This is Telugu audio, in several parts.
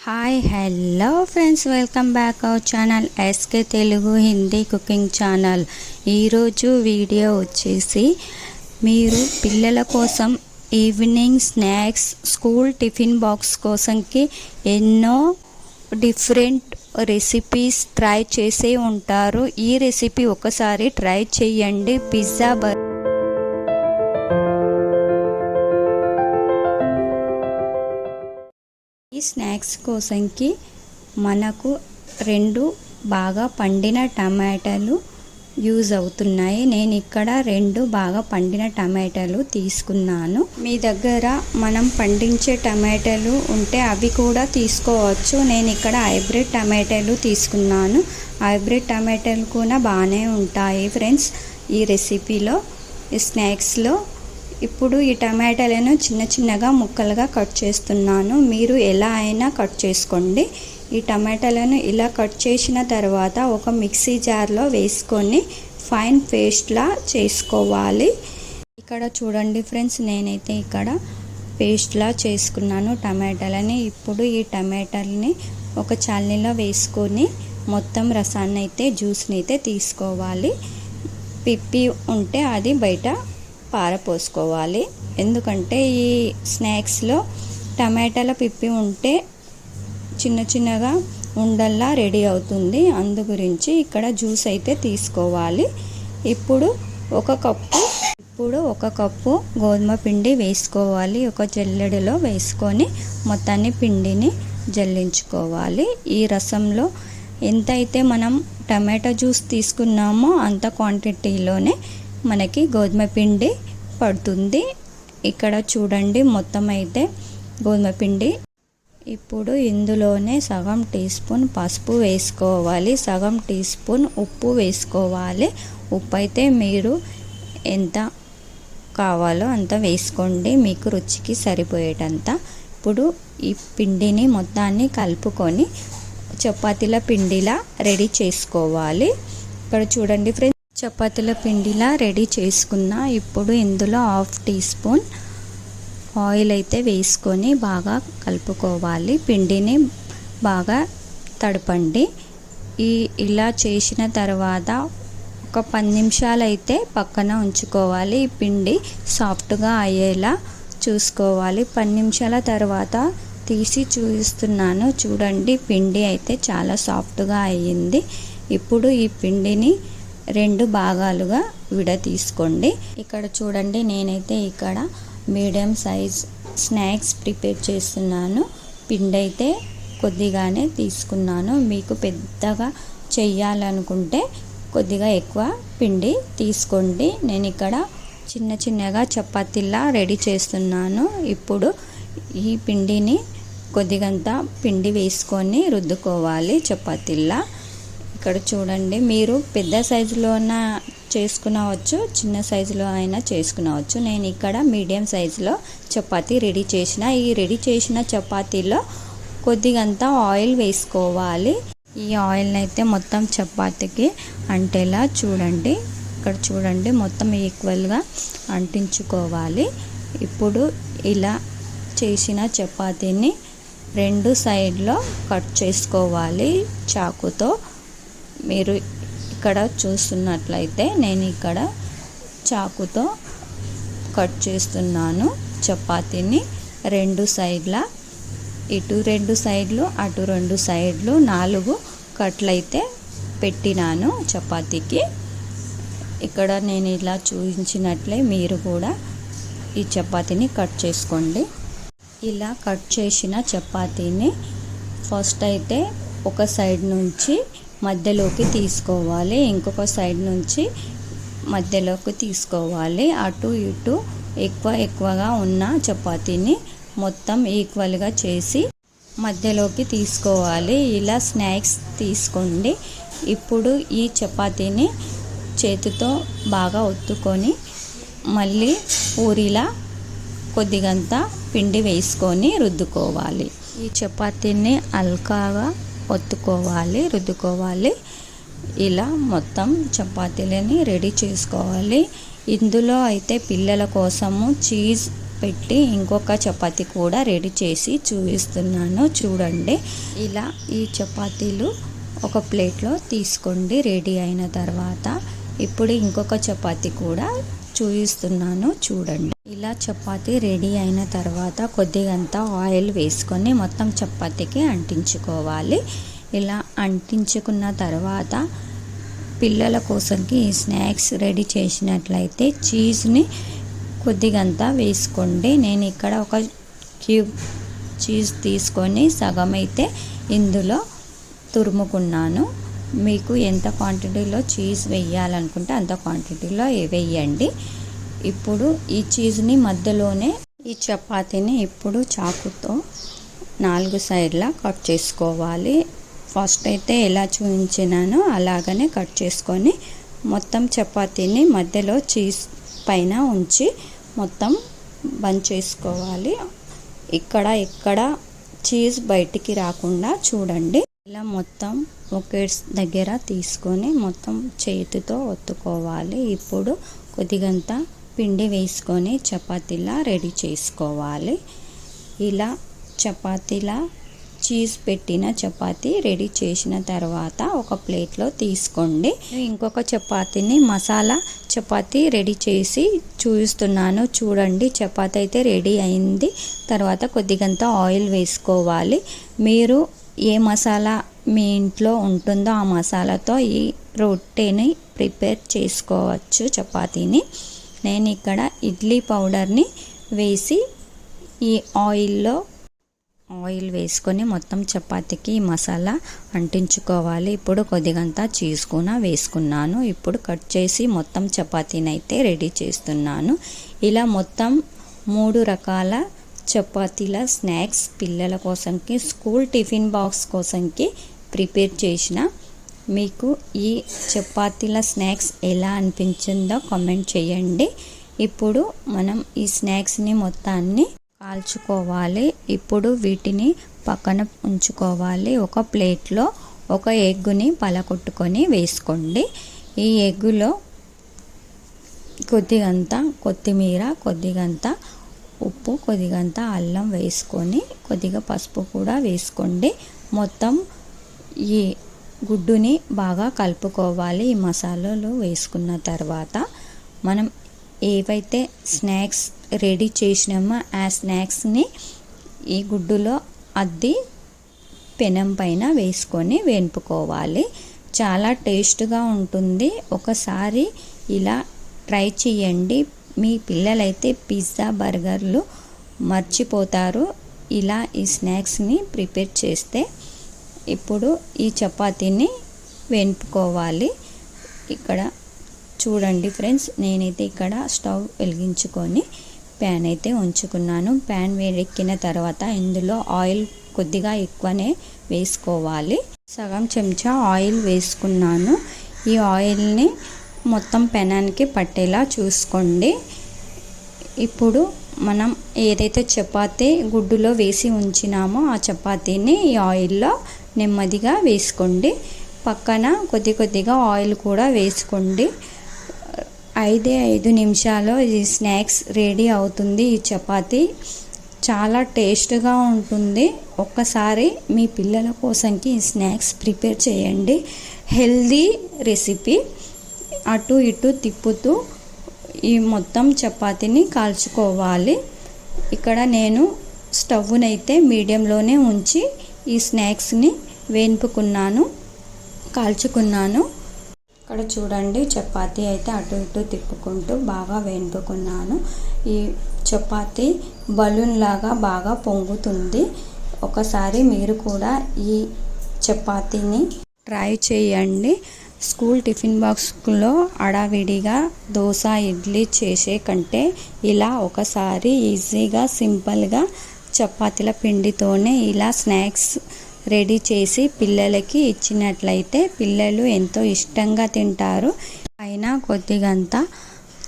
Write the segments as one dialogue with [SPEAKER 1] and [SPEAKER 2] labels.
[SPEAKER 1] Hi hello friends welcome back our channel SK Telugu Hindi cooking channel ఈరోజు వీడియో వచ్చేసి మీరు పిల్లల కోసం evening snacks school tiffin box కోసంకి ఎన్నో డిఫరెంట్ రెసిపీస్ ట్రై చేసే ఉంటారు. ఈ రెసిపీ ఒకసారి ట్రై చేయండి. పిజ్జా బర్ మెక్సికో స్నాక్స్ మనకు రెండు బాగా పండిన టమాటాలు యూజ్ అవుతున్నాయి. నేను ఇక్కడ రెండు బాగా పండిన టమాటాలు తీసుకున్నాను. మీ దగ్గర మనం పండించే టమాటాలు ఉంటే అవి కూడా తీసుకోవచ్చు. నేను ఇక్కడ హైబ్రిడ్ టమాటాలు తీసుకున్నాను. హైబ్రిడ్ టమాటాలు కూడా బాగానే ఉంటాయి. ఫ్రెండ్స్ ఈ రెసిపీలో ఈ స్నాక్స్లో ఇప్పుడు ఈ టమాటాలను చిన్న చిన్నగా ముక్కలుగా కట్ చేస్తున్నాను. మీరు ఎలా అయినా కట్ చేసుకోండి. ఈ టమాటాలను ఇలా కట్ చేసిన తర్వాత ఒక మిక్సీ జార్లో వేసుకొని ఫైన్ పేస్ట్లా చేసుకోవాలి. ఇక్కడ చూడండి ఫ్రెండ్స్ నేనైతే ఇక్కడ పేస్ట్లా చేసుకున్నాను టమాటాలని. ఇప్పుడు ఈ టమాటాలని ఒక చల్నీలో వేసుకొని మొత్తం రసాన్ని అయితే జ్యూస్ని అయితే తీసుకోవాలి. పిప్పి ఉంటే అది బయట పారపోసుకోవాలి. ఎందుకంటే ఈ స్నాక్స్లో టమాటాల పిప్పి ఉంటే చిన్న చిన్నగా ఉండల్లా రెడీ అవుతుంది. అందు గురించి ఇక్కడ జ్యూస్ అయితే తీసుకోవాలి. ఇప్పుడు ఒక కప్పు ఇప్పుడు ఒక కప్పు గోధుమ పిండి వేసుకోవాలి. ఒక జల్లెడలో వేసుకొని మొత్తాన్ని పిండిని జల్లించుకోవాలి. ఈ రసంలో ఎంతైతే మనం టమాటా జ్యూస్ తీసుకున్నామో అంత క్వాంటిటీలోనే మనకి గోధుమ పిండి పడుతుంది. ఇక్కడ చూడండి మొత్తం అయితే గోధుమ పిండి. ఇప్పుడు ఇందులోనే సగం టీ స్పూన్ పసుపు వేసుకోవాలి. సగం టీ స్పూన్ ఉప్పు వేసుకోవాలి. ఉప్పు అయితే మీరు ఎంత కావాలో అంత వేసుకోండి. మీకు రుచికి సరిపోయేటంత. ఇప్పుడు ఈ పిండిని మొత్తాన్ని కలుపుకొని చపాతీల పిండిలా రెడీ చేసుకోవాలి. ఇక్కడ చూడండి ఫ్రెండ్స్. చపాతీల పిండిలా రెడీ చేసుకున్న. ఇప్పుడు ఇందులో హాఫ్ టీ స్పూన్ ఆయిల్ అయితే వేసుకొని బాగా కలుపుకోవాలి. పిండిని బాగా తడపండి. ఈ ఇలా చేసిన తర్వాత ఒక పది నిమిషాలు అయితే పక్కన ఉంచుకోవాలి. ఈ పిండి సాఫ్ట్గా అయ్యేలా చూసుకోవాలి. పది నిమిషాల తర్వాత తీసి చూపిస్తున్నాను. చూడండి పిండి అయితే చాలా సాఫ్ట్గా అయ్యింది. ఇప్పుడు ఈ పిండిని రెండు భాగాలుగా విడతీసుకోండి. ఇక్కడ చూడండి నేనైతే ఇక్కడ మీడియం సైజ్ స్నాక్స్ ప్రిపేర్ చేస్తున్నాను. పిండి అయితే కొద్దిగానే తీసుకున్నాను. మీకు పెద్దగా చెయ్యాలనుకుంటే కొద్దిగా ఎక్కువ పిండి తీసుకోండి. నేను ఇక్కడ చిన్న చిన్నగా చపాతీలా రెడీ చేస్తున్నాను. ఇప్పుడు ఈ పిండిని కొద్దిగంత పిండి వేసుకొని రుద్దుకోవాలి చపాతీలా. ఇక్కడ చూడండి. మీరు పెద్ద సైజులోన చేసుకునవచ్చు చిన్న సైజులో అయినా చేసుకునవచ్చు. నేను ఇక్కడ మీడియం సైజులో చపాతీ రెడీ చేసిన. ఈ రెడీ చేసిన చపాతీలో కొద్దిగంత ఆయిల్ వేసుకోవాలి. ఈ ఆయిల్ని అయితే మొత్తం చపాతీకి అంటేలా చూడండి. ఇక్కడ చూడండి మొత్తం ఈక్వల్గా అంటించుకోవాలి. ఇప్పుడు ఇలా చేసిన చపాతీని రెండు సైడ్లో కట్ చేసుకోవాలి చాకుతో. మీరు ఇక్కడ చూస్తున్నట్లయితే నేను ఇక్కడ చాకుతో కట్ చేస్తున్నాను. చపాతీని రెండు సైడ్ల ఇటు రెండు సైడ్లు అటు రెండు సైడ్లు నాలుగు కట్లయితే పెట్టినాను చపాతీకి. ఇక్కడ నేను ఇలా చూపించినట్లే మీరు కూడా ఈ చపాతీని కట్ చేసుకోండి. ఇలా కట్ చేసిన చపాతీని ఫస్ట్ అయితే ఒక సైడ్ నుంచి మధ్యలోకి తీసుకోవాలి. ఇంకొక సైడ్ నుంచి మధ్యలోకి తీసుకోవాలి. అటు ఇటు ఎక్కువ ఎక్కువగా ఉన్న చపాతీని మొత్తం ఈక్వల్గా చేసి మధ్యలోకి తీసుకోవాలి. ఇలా స్నాక్స్ తీసుకోండి. ఇప్పుడు ఈ చపాతీని చేతితో బాగా ఒత్తుకొని మళ్ళీ పూరిలా కొద్దిగంత పిండి వేసుకొని రుద్దుకోవాలి. ఈ చపాతీని అల్కాగా ఒత్తుకోవాలి రుద్దుకోవాలి. ఇలా మొత్తం చపాతీలని రెడీ చేసుకోవాలి. ఇందులో అయితే పిల్లల కోసము చీజ్ పెట్టి ఇంకొక చపాతీ కూడా రెడీ చేసి చూపిస్తున్నాను. చూడండి. ఇలా ఈ చపాతీలు ఒక ప్లేట్లో తీసుకోండి రెడీ అయిన తర్వాత. ఇప్పుడు ఇంకొక చపాతీ కూడా చూపిస్తున్నాను చూడండి. ఇలా చపాతీ రెడీ అయిన తర్వాత కొద్దిగంత ఆయిల్ వేసుకొని మొత్తం చపాతీకి అంటించుకోవాలి. ఇలా అంటించుకున్న తర్వాత పిల్లల కోసంకి ఈ స్నాక్స్ రెడీ చేసినట్లయితే చీజ్ని కొద్దిగంతా వేసుకోండి. నేను ఇక్కడ ఒక క్యూబ్ చీజ్ తీసుకొని సగం అయితే ఇందులో తురుముకున్నాను. మీకు ఎంత క్వాంటిటీలో చీజ్ వేయాలనుకుంటే అంత క్వాంటిటీలో వేయండి. ఇప్పుడు ఈ చీజ్ని మధ్యలోనే ఈ చపాతీని ఇప్పుడు చాకుతో నాలుగు సైడ్లా కట్ చేసుకోవాలి. ఫస్ట్ అయితే ఎలా చూపించినానో అలాగనే కట్ చేసుకొని మొత్తం చపాతీని మధ్యలో చీజ్ పైన ఉంచి మొత్తం బంద్ చేసుకోవాలి. ఇక్కడ ఇక్కడ చీజ్ బయటికి రాకుండా చూడండి. ఇలా మొత్తం ఒకేట్స్ దగ్గర తీసుకొని మొత్తం చేతితో ఒత్తుకోవాలి. ఇప్పుడు కొద్దిగంత పిండి వేసుకొని చపాతీలా రెడీ చేసుకోవాలి. ఇలా చపాతీలా చీజ్ పెట్టిన చపాతీ రెడీ చేసిన తర్వాత ఒక ప్లేట్లో తీసుకోండి. ఇంకొక చపాతీని మసాలా చపాతీ రెడీ చేసి చూస్తున్నాను. చూడండి చపాతీ అయితే రెడీ అయింది. తర్వాత కొద్దిగంత ఆయిల్ వేసుకోవాలి. మీరు ఏ మసాలా మీ ఇంట్లో ఉంటుందో ఆ మసాలాతో ఈ రొట్టెని ప్రిపేర్ చేసుకోవచ్చు చపాతీని. నేను ఇక్కడ ఇడ్లీ పౌడర్ని వేసి ఈ ఆయిల్లో ఆయిల్ వేసుకొని మొత్తం చపాతీకి మసాలా అంటించుకోవాలి. ఇప్పుడు కొద్దిగంతా చీజ్ కూడా వేసుకున్నాను. ఇప్పుడు కట్ చేసి మొత్తం చపాతీని అయితే రెడీ చేస్తున్నాను. ఇలా మొత్తం మూడు రకాల చపాతీల స్నాక్స్ పిల్లల కోసంకి స్కూల్ టిఫిన్ బాక్స్ కోసంకి ప్రిపేర్ చేసిన. మీకు ఈ చపాతీల స్నాక్స్ ఎలా అనిపించిందో కామెంట్ చేయండి. ఇప్పుడు మనం ఈ స్నాక్స్ని మొత్తాన్ని కాల్చుకోవాలి. ఇప్పుడు వీటిని పక్కన ఉంచుకోవాలి. ఒక ప్లేట్లో ఒక ఎగ్గుని పలకొట్టుకొని వేసుకోండి. ఈ ఎగ్గులో కొద్దిగంత కొత్తిమీర కొద్దిగంత ఉప్పు కొద్దిగంత అల్లం వేసుకొని కొద్దిగా పసుపు కూడా వేసుకోండి. మొత్తం ఈ గుడ్డుని బాగా కలుపుకోవాలి ఈ మసాలాలు వేసుకున్న తర్వాత. మనం ఏవైతే స్నాక్స్ రెడీ చేసినామో ఆ స్నాక్స్ని ఈ గుడ్డులో అద్ది పెనం పైన వేసుకొని వేపుకోవాలి. చాలా టేస్ట్గా ఉంటుంది. ఒకసారి ఇలా ట్రై చేయండి. మీ పిల్లలైతే పిజ్జా బర్గర్లు మర్చిపోతారు. ఇలా ఈ స్నాక్స్ని ప్రిపేర్ చేస్తే ఇప్పుడు ఈ చపాతీని వేపుకోవాలి. ఇక్కడ చూడండి ఫ్రెండ్స్ నేనైతే ఇక్కడ స్టవ్ వెలిగించుకొని ప్యాన్ అయితే ఉంచుకున్నాను. ప్యాన్ వేడెక్కిన తర్వాత ఇందులో ఆయిల్ కొద్దిగా ఎక్కువనే వేసుకోవాలి. సగం చెంచా ఆయిల్ వేసుకున్నాను. ఈ ఆయిల్ని మొత్తం పెనానికి పట్టేలా చూసుకోండి. ఇప్పుడు మనం ఏదైతే చపాతీ గుడ్డులో వేసి ఉంచినామో ఆ చపాతీని ఈ ఆయిల్లో నెమ్మదిగా వేసుకోండి. పక్కన కొద్ది కొద్దిగా ఆయిల్ కూడా వేసుకోండి. ఐదే ఐదు నిమిషాలు ఈ స్నాక్స్ రెడీ అవుతుంది ఈ చపాతీ. చాలా టేస్ట్గా ఉంటుంది. ఒక్కసారి మీ పిల్లల కోసంకి ఈ స్నాక్స్ ప్రిపేర్ చేయండి. Healthy recipe. అటు ఇటు తిప్పుతూ ఈ మొత్తం చపాతీని కాల్చుకోవాలి. ఇక్కడ నేను స్టవ్నైతే మీడియంలోనే ఉంచి ఈ స్నాక్స్ని వేన్పుకున్నాను కాల్చుకున్నాను. ఇక్కడ చూడండి చపాతీ అయితే అటు ఇటు తిప్పుకుంటూ బాగా వేన్పుకున్నాను ఈ చపాతీ బలూన్ లాగా బాగా పొంగుతుంది. ఒకసారి మీరు కూడా ఈ చపాతీని ట్రై చేయండి. స్కూల్ టిఫిన్ బాక్స్లో అడావిడిగా దోశ ఇడ్లీ చేసే కంటే ఇలా ఒకసారి ఈజీగా సింపుల్గా చపాతీల పిండితోనే ఇలా స్నాక్స్ రెడీ చేసి పిల్లలకి ఇచ్చినట్లయితే పిల్లలు ఎంతో ఇష్టంగా తింటారు. పైన కొద్దిగంత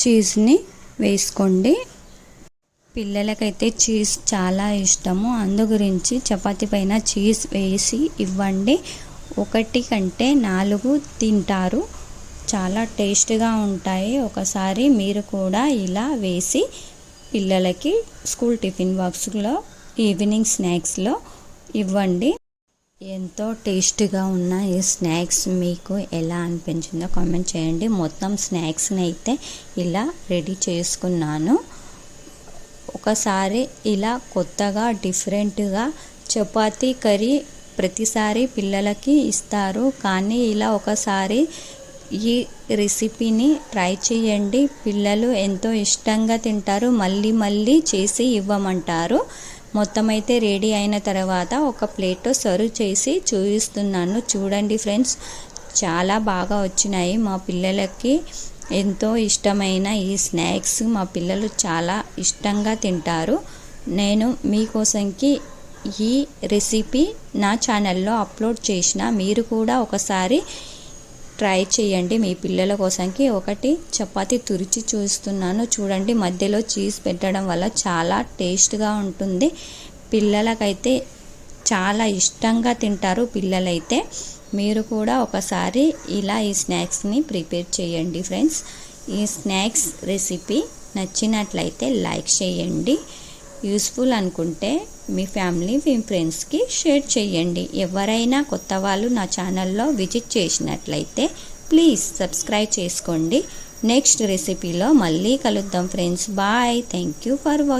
[SPEAKER 1] చీజ్ని వేసుకోండి. పిల్లలకైతే చీజ్ చాలా ఇష్టము. అందు గురించి చపాతీ పైన చీజ్ వేసి ఇవ్వండి. ఒకటి కంటే నాలుగు తింటారు. చాలా టేస్ట్గా ఉంటాయి. ఒకసారి మీరు కూడా ఇలా వేసి పిల్లలకి స్కూల్ టిఫిన్ బాక్స్లో ఈవినింగ్ స్నాక్స్లో ఇవ్వండి. ఎంతో టేస్ట్గా ఉన్న ఈ స్నాక్స్ మీకు ఎలా అనిపించిందో కామెంట్ చేయండి. మొత్తం స్నాక్స్ని అయితే ఇలా రెడీ చేసుకున్నాను. ఒకసారి ఇలా కొత్తగా డిఫరెంట్గా చపాతీ కర్రీ ప్రతిసారి పిల్లలకి ఇస్తారు. కానీ ఇలా ఒకసారి ఈ రెసిపీని ట్రై చేయండి. పిల్లలు ఎంతో ఇష్టంగా తింటారు. మళ్ళీ మళ్ళీ చేసి ఇవ్వమంటారు. మొత్తం అయితే రెడీ అయిన తర్వాత ఒక ప్లేట్ సర్వ్ చేసి చూపిస్తున్నాను. చూడండి ఫ్రెండ్స్ చాలా బాగా వచ్చినాయి. మా పిల్లలకి ఎంతో ఇష్టమైన ఈ స్నాక్స్ మా పిల్లలు చాలా ఇష్టంగా తింటారు. నేను మీకోసంకి ఈ రెసిపీ నా ఛానల్లో అప్లోడ్ చేసిన మీరు కూడా ఒకసారి ట్రై చేయండి మీ పిల్లల కోసంకి. ఒకటి చపాతి తురిచి చూస్తున్నాను. చూడండి మధ్యలో చీజ్ పెట్టడం వల్ల చాలా టేస్ట్గా ఉంటుంది. పిల్లలకైతే చాలా ఇష్టంగా తింటారు పిల్లలైతే. మీరు కూడా ఒకసారి ఇలా ఈ స్నాక్స్ని ప్రిపేర్ చేయండి ఫ్రెండ్స్. ఈ స్నాక్స్ రెసిపీ నచ్చినట్లయితే లైక్ చేయండి. యూస్ఫుల్ అనుకుంటే మీ ఫ్యామిలీ మీ ఫ్రెండ్స్కి షేర్ చేయండి. ఎవరైనా కొత్త వాళ్ళు నా ఛానల్లో విజిట్ చేసినట్లయితే ప్లీజ్ సబ్స్క్రైబ్ చేసుకోండి. నెక్స్ట్ రెసిపీలో మళ్ళీ కలుద్దాం friends. Bye. Thank you for watching